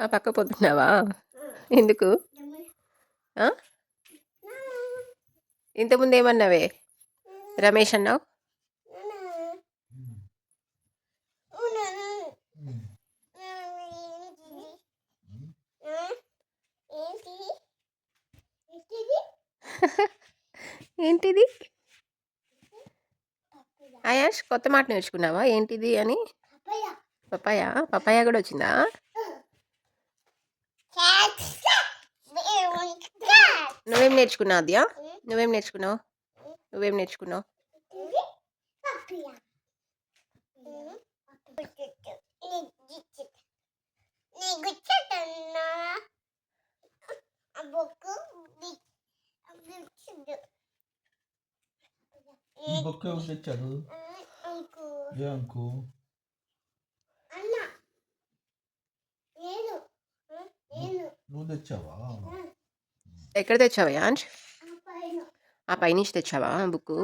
ఆ పక్క పోతున్నావా ఎందుకు? ఇంతకుముందు ఏమన్నావే రమేష్ అన్నావు ఏంటిది? ఆయాష్ కొత్త మాట నేర్చుకున్నావా? ఏంటిది అని? పపాయ. పపాయ? కూడా వచ్చిందా? నువ్వేం నేర్చుకున్నావు అద్యా నువ్వేం నేర్చుకున్నావు? నువ్వేం నేర్చుకున్నావు? ఈ బుక్ ఎవరు తెచ్చారు ఏ అంకు అన్న నేను నేను నువ్వు తెచ్చావా ఎక్కడ తెచ్చావా పైన ఆ పైనుంచి తెచ్చావా బుక్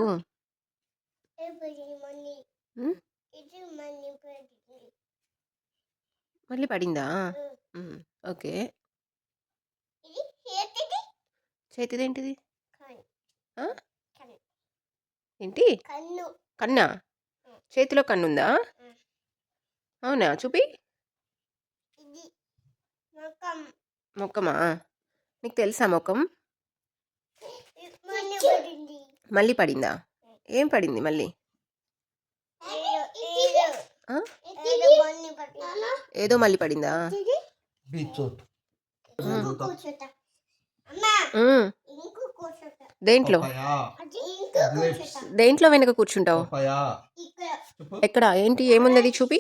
మళ్ళీ పడిందా ఓకే ఇది చేతిది చేతిదేంటిది? కన్ను ఏంటి? కన్ను. కన్నా? చేతిలో కన్నుందా? ఉమ్. అవునా? చూపి. ముఖమా? నీకు తెలుసా ముఖం? మళ్ళీ పడిందా. ఏం పడింది మళ్ళీ? ఏదో మళ్ళీ పడిందా. దేంట్లో పపాయా అది ఇంకో కూర్చోట దేంట్లో వెనక కూర్చుంటావు? ఎక్కడ? ఏంటి? ఏముంది అది చూపి.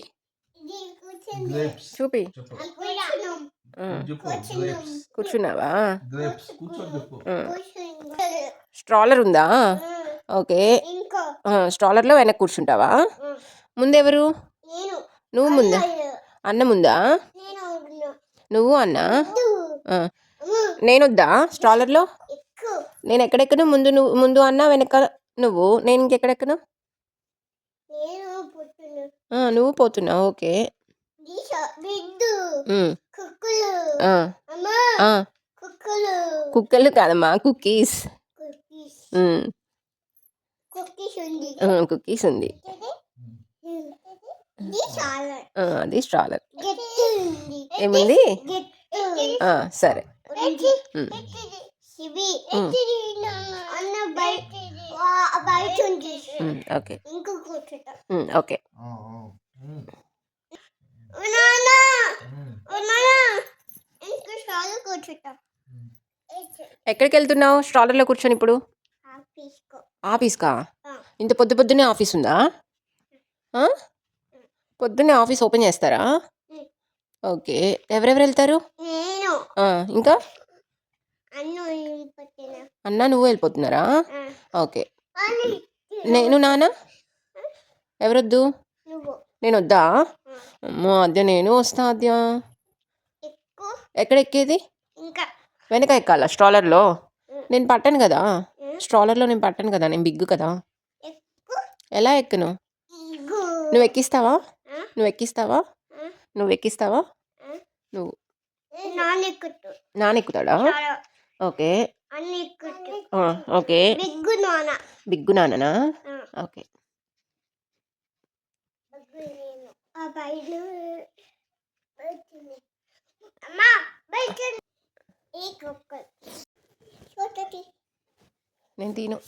ఇది కూర్చుంది. గ్రేప్స్. చూపి. కూర్చున్నావా? స్ట్రాలర్ ఉందా? ఓకే. స్ట్రాలర్లో వెనక కూర్చుంటావా? ముందెవరు? నేను. నువ్వు ముందా. అన్న ముందా? నేను. నువ్వు అన్న? అమ్మ, నేనొద్దా స్ట్రాలర్లో? నేను ఎక్కడెక్కను ముందు నువ్వు ముందు అన్న వెనక నువ్వు? నేను ఇంకెక్కడెక్కను? నువ్వు పోతున్నావు. ఓకే. కుక్కలు. కాదమ్మా ఉమ్, కుక్కీస్ ఉంది. అది స్ట్రాలర్ ఏముంది? సరే. అన్న బయట బయట ఉంది ఓకే. ఇంకో కూర్చుంటా. ఓకే. ఇంకో కూర్చుంటా. ఎక్కడికి వెళ్తున్నావు? స్ట్రాలర్లో కూర్చొని ఇప్పుడు? ఆఫీస్కో. ఇంత పొద్దు పొద్దున్నే ఆఫీస్ ఉందా? ఆ? పొద్దున్నే ఆఫీస్ ఓపెన్ చేస్తారా. ఓకే. ఎవరెవరు వెళ్తారు? నేను. ఆ, ఇంకా? అన్ను నువ్వు వెళ్ళిపోతున్నారా? ఓకే. నేను నాన్న? ఎవరొద్దు? నేను వద్దా? అమ్మో అద్య నేను వస్తా అద్య ఎక్కడ ఎక్కేది? వెనక ఎక్కాలా? స్ట్రాలర్లో. నేను పట్టను కదా. స్ట్రాలర్లో నేను పట్టను కదా? నేను బిగ్గు కదా? ఎలా ఎక్కను నువ్వు? ఎక్కిస్తావా? నువ్వు ఎక్కిస్తావా? నువ్వు ఎక్కిస్తావా? నువ్వు. చాలా ఓకే. ఓకే. బిగ్గు నాన్న. ఓకే. నేను. తిను.